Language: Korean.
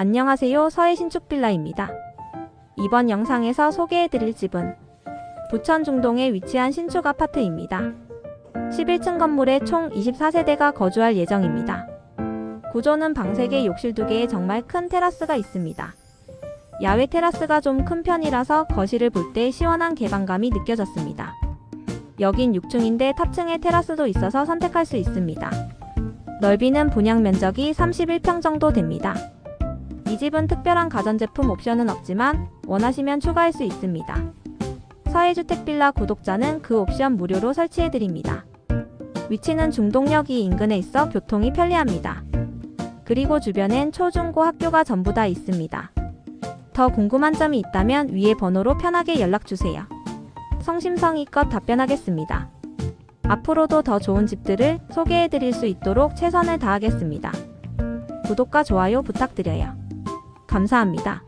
안녕하세요. 서해 신축빌라입니다. 이번 영상에서 소개해드릴 집은 부천 중동에 위치한 신축 아파트입니다. 11층 건물에 총 24세대가 거주할 예정입니다. 구조는 방 3개, 욕실 2개에 정말 큰 테라스가 있습니다. 야외 테라스가 좀 큰 편이라서 거실을 볼 때 시원한 개방감이 느껴졌습니다. 여긴 6층인데 탑층에 테라스도 있어서 선택할 수 있습니다. 넓이는 분양 면적이 31평 정도 됩니다. 이 집은 특별한 가전제품 옵션은 없지만 원하시면 추가할 수 있습니다. 서해주택 빌라 구독자는 그 옵션 무료로 설치해드립니다. 위치는 중동역이 인근에 있어 교통이 편리합니다. 그리고 주변엔 초중고 학교가 전부 다 있습니다. 더 궁금한 점이 있다면 위에 번호로 편하게 연락주세요. 성심성의껏 답변하겠습니다. 앞으로도 더 좋은 집들을 소개해드릴 수 있도록 최선을 다하겠습니다. 구독과 좋아요 부탁드려요. 감사합니다.